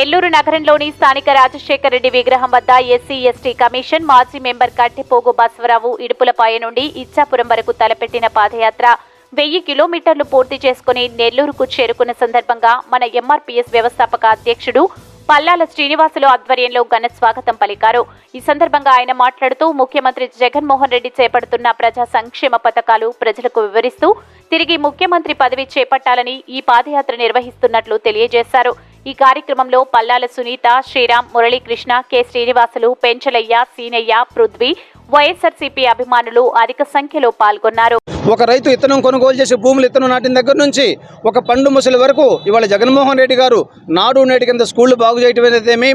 నెల్లూరు నగరంలోని స్థానిక రాజశేఖర రెడ్డి విగ్రహం వద్ద ఎస్సీ ఎస్టీ కమిషన్ మాజీ మెంబర్ కట్టెపోగు బసవరావు ఇడుపులపాయ నుండి ఇచ్చాపురం వరకు తలపెట్టిన పాదయాత్ర వెయ్యి కిలోమీటర్లు పూర్తి చేసుకుని నెల్లూరుకు చేరుకున్న సందర్భంగా మన ఎంఆర్పీఎస్ వ్యవస్థాపక అధ్యక్షుడు పల్లాల శ్రీనివాసులు ఆధ్వర్యంలో ఘన స్వాగతం పలికారు. ఈ సందర్భంగా ఆయన మాట్లాడుతూ ముఖ్యమంత్రి జగన్మోహన్ రెడ్డి చేపడుతున్న ప్రజా సంక్షేమ పథకాలు ప్రజలకు వివరిస్తూ తిరిగి ముఖ్యమంత్రి పదవి చేపట్టాలని ఈ పాదయాత్ర నిర్వహిస్తున్నట్లు తెలియజేశారు. ఈ కార్యక్రమంలో పల్లాల సునీత శ్రీరామ్ మురళీకృష్ణ కె. శ్రీనివాసులు పెంచలయ్య సీనయ్య పృథ్వీ వైఎస్ఆర్సీపీ అభిమానులు అధిక సంఖ్యలో పాల్గొన్నారు. ఒక రైతు ఇత్తనం కొనుగోలు చేసి భూములు ఇత్తనం నాటిన దగ్గర నుంచి ఒక పండు ముసలి వరకు ఇవాళ జగన్మోహన్ రెడ్డి గారు నాడు నేటి కింద స్కూళ్ళు బాగు చేయటం అయితేనేమి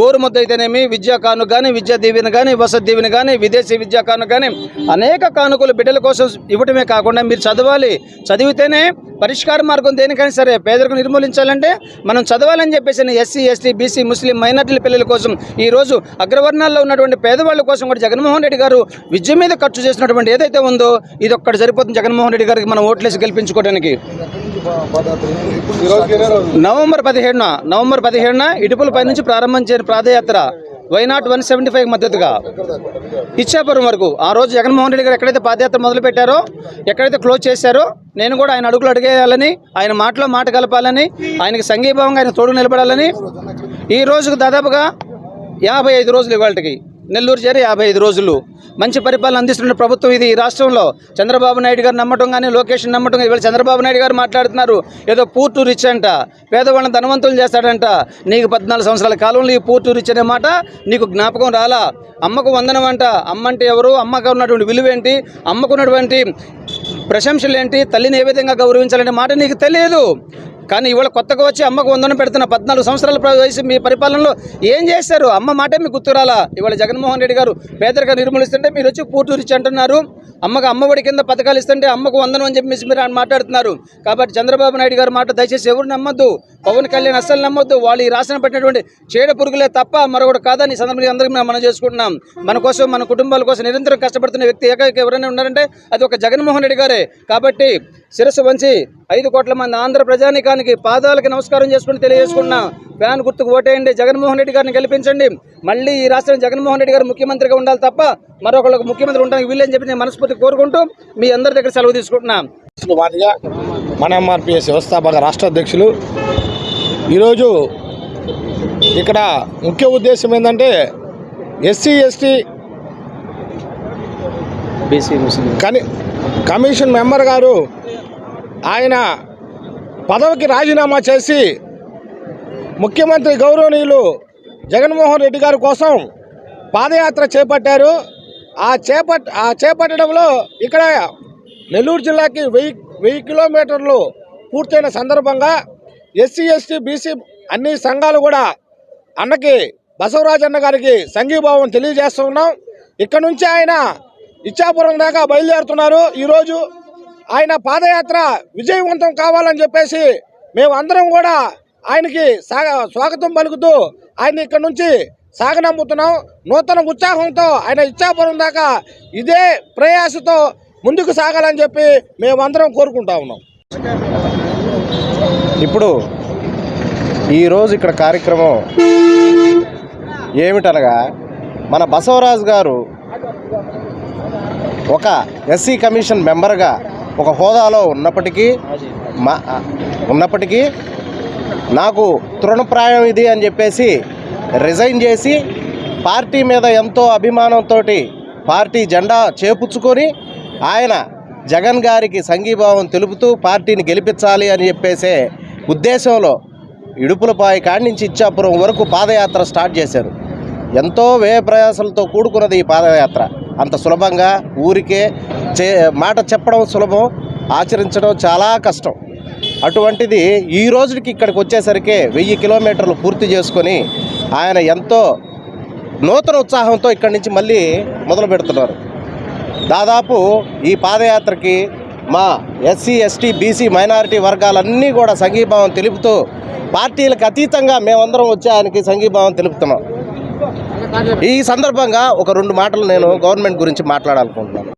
గోరుముద్ద అయితేనేమి విద్యా కానుక కానీ విద్యా దీవెన కానీ వసతి దీవెన కానీ విదేశీ విద్యా కానుక కానీ అనేక కానుకలు బిడ్డల కోసం ఇవ్వటమే కాకుండా మీరు చదవాలి. చదివితేనే పరిష్కార మార్గం దేనికైనా సరే పేదరికం నిర్మూలించాలంటే మనం చదవాలని చెప్పేసి ఎస్సీ ఎస్టీ బీసీ ముస్లిం మైనార్టీల పిల్లల కోసం ఈ రోజు అగ్రవర్ణాల్లో ఉన్నటువంటి పేదవాళ్ళ కోసం కూడా జగన్మోహన్ రెడ్డి గారు విద్య మీద ఖర్చు చేసినటువంటి ఏదైతే ఉందో ఇది ఒక్కటి సరిపోతుంది జగన్మోహన్ రెడ్డి గారికి మనం ఓట్లేసి గెలిపించుకోవడానికి. నవంబర్ పదిహేడున నవంబర్ పదిహేడున ఇటుపులపై నుంచి ప్రారంభించిన పాదయాత్ర. Why not one seventy five మద్దతుగా. ఇచ్చాపురం వరకు. ఆ రోజు జగన్మోహన్ రెడ్డి గారు ఎక్కడైతే పాదయాత్ర మొదలు పెట్టారో ఎక్కడైతే క్లోజ్ చేశారో నేను కూడా ఆయన అడుగులు అడిగేయాలని ఆయన మాటలో మాట కలపాలని ఆయనకి సంఘీభావంగా ఆయన తోడు నిలబడాలని ఈ రోజుకు దాదాపుగా యాభై ఐదు రోజులు ఇవాళకి నెల్లూరు చేరి యాభై ఐదు రోజులు. మంచి పరిపాలన అందిస్తున్న ప్రభుత్వం ఇది. ఈ రాష్ట్రంలో చంద్రబాబు నాయుడు గారు నమ్మటం కానీ లోకేష్ నమ్మటం ఇవాళ చంద్రబాబు నాయుడు గారు మాట్లాడుతున్నారు. ఏదో పూర్టు రిచ్ అంట. పేదవాళ్ళని ధనవంతులు చేస్తాడంట. నీకు పద్నాలుగు సంవత్సరాల కాలంలో ఈ పూర్టు రిచ్ అనే మాట నీకు జ్ఞాపకం రాలా? అమ్మకు వందనం అంట. అమ్మ అంటే ఎవరు? అమ్మకు ఉన్నటువంటి విలువ ఏంటి అమ్మకున్నటువంటి ప్రశంసలు ఏంటి తల్లిని ఏ విధంగా గౌరవించాలనే మాట నీకు తెలియదు. కానీ ఇవాళ కొత్తగా వచ్చి అమ్మకు వందనం పెడుతున్న పద్నాలుగు సంవత్సరాల వయసు మీ పరిపాలనలో ఏం చేశారు? అమ్మ మాటే మీకు గుర్తురాలా? ఇవాళ జగన్మోహన్ రెడ్డి గారు పేదరిక నిర్మూలిస్తుంటే మీరు వచ్చి పూటూరిచి అంటున్నారు. అమ్మకు అమ్మఒడి కింద పథకాలు ఇస్తుంటే అమ్మకు వందనం అని చెప్పేసి మీరు ఆయన మాట్లాడుతున్నారు. కాబట్టి చంద్రబాబు నాయుడు గారు మాట దయచేసి ఎవరు నమ్మొద్దు? పవన్ కళ్యాణ్ అస్సలు నమ్మొద్దు. వాళ్ళు ఈ రాసిన పెట్టినటువంటి చీడ పురుగులే తప్ప మరొకటి కాదని సందర్భంగా అందరికీ మనం చేసుకుంటున్నాం. మన కోసం మన కుటుంబాల కోసం నిరంతరం కష్టపడుతున్న వ్యక్తి ఏకైక ఎవరైనా ఉన్నారంటే అది ఒక జగన్మోహన్ రెడ్డి గారే. కాబట్టి శిరస్సు వంచి ఐదు కోట్ల మంది ఆంధ్ర ప్రజానికానికి పాదాలకి నమస్కారం చేసుకుని తెలియజేసుకున్నా ఫ్యాన్ గుర్తుకు ఓటేయండి. జగన్మోహన్ రెడ్డి గారిని గెలిపించండి. మళ్ళీ ఈ రాష్ట్రం జగన్మోహన్ రెడ్డి గారు ముఖ్యమంత్రిగా ఉండాలి తప్ప మరొకళ్ళకు ముఖ్యమంత్రి ఉండడానికి వీళ్ళని చెప్పి నేను మనస్ఫూర్తి కోరుకుంటూ మీ అందరి దగ్గర సెలవు తీసుకుంటున్నా. అధ్యక్షులు వారిగా మన ఎంఆర్పిఎస్ వ్యవస్థాపక రాష్ట్ర అధ్యక్షులు ఈరోజు ఇక్కడ ముఖ్య ఉద్దేశం ఏంటంటే ఎస్సీ ఎస్టీ బీసీ ముస్లిం. కని కమిషన్ మెంబర్ గారు ఆయన పదవికి రాజీనామా చేసి ముఖ్యమంత్రి గౌరవనీయులు జగన్మోహన్ రెడ్డి గారి కోసం పాదయాత్ర చేపట్టారు. ఆ చేపట్ ఆ చేపట్టడంలో ఇక్కడ నెల్లూరు జిల్లాకి వెయ్యి వెయ్యి కిలోమీటర్లు పూర్తయిన సందర్భంగా ఎస్సీ ఎస్టీ బీసీ అన్ని సంఘాలు కూడా అన్నకి బసవరాజన్న గారికి సంఘీభావం తెలియజేస్తున్నాం. ఇక్కడ నుంచి ఆయన ఇచ్చాపురం దాకా బయలుదేరుతున్నారు. ఈరోజు ఆయన పాదయాత్ర విజయవంతం కావాలని చెప్పేసి మేము అందరం కూడా ఆయనకి సాగ స్వాగతం పలుకుతూ ఆయన ఇక్కడ నుంచి సాగనమ్ముతున్నాం నూతన ఉత్సాహంతో ఆయన ఇచ్చాపురం దాకా ఇదే ప్రయాసతో ముందుకు సాగాలని చెప్పి మేమందరం కోరుకుంటా ఉన్నాం. ఇప్పుడు ఈరోజు ఇక్కడ కార్యక్రమం ఏమిటనగా మన బసవరాజు గారు ఒక ఎస్సీ కమిషన్ మెంబర్గా ఒక హోదాలో ఉన్నప్పటికీ మా ఉన్నప్పటికీ నాకు తృణప్రాయం ఇది అని చెప్పేసి రిజైన్ చేసి పార్టీ మీద ఎంతో అభిమానంతో పార్టీ జెండా చేపుచ్చుకొని ఆయన జగన్ గారికి సంఘీభావం తెలుపుతూ పార్టీని గెలిపించాలి అని చెప్పేసే ఉద్దేశంలో ఇడుపులపాయి కాడి నుంచి ఇచ్చాపురం వరకు పాదయాత్ర స్టార్ట్ చేశారు. ఎంతో వ్యయ ప్రయాసాలతో కూడుకున్నది ఈ పాదయాత్ర. అంత సులభంగా ఊరికే చే మాట చెప్పడం సులభం ఆచరించడం చాలా కష్టం. అటువంటిది ఈ రోజుకి ఇక్కడికి వచ్చేసరికి వెయ్యి కిలోమీటర్లు పూర్తి చేసుకొని ఆయన ఎంతో నూతన ఉత్సాహంతో ఇక్కడి నుంచి మళ్ళీ మొదలు పెడుతున్నారు. దాదాపు ఈ పాదయాత్రకి మా ఎస్సీ ఎస్టీ బీసీ మైనారిటీ వర్గాలన్నీ కూడా సంఘీభావం తెలుపుతూ పార్టీలకు అతీతంగా మేమందరం వచ్చి ఆయనకి సంఘీభావం తెలుపుతున్నాం. ఈ సందర్భంగా ఒక రెండు మాటలు నేను గవర్నమెంట్ గురించి మాట్లాడాలనుకుంటున్నాను.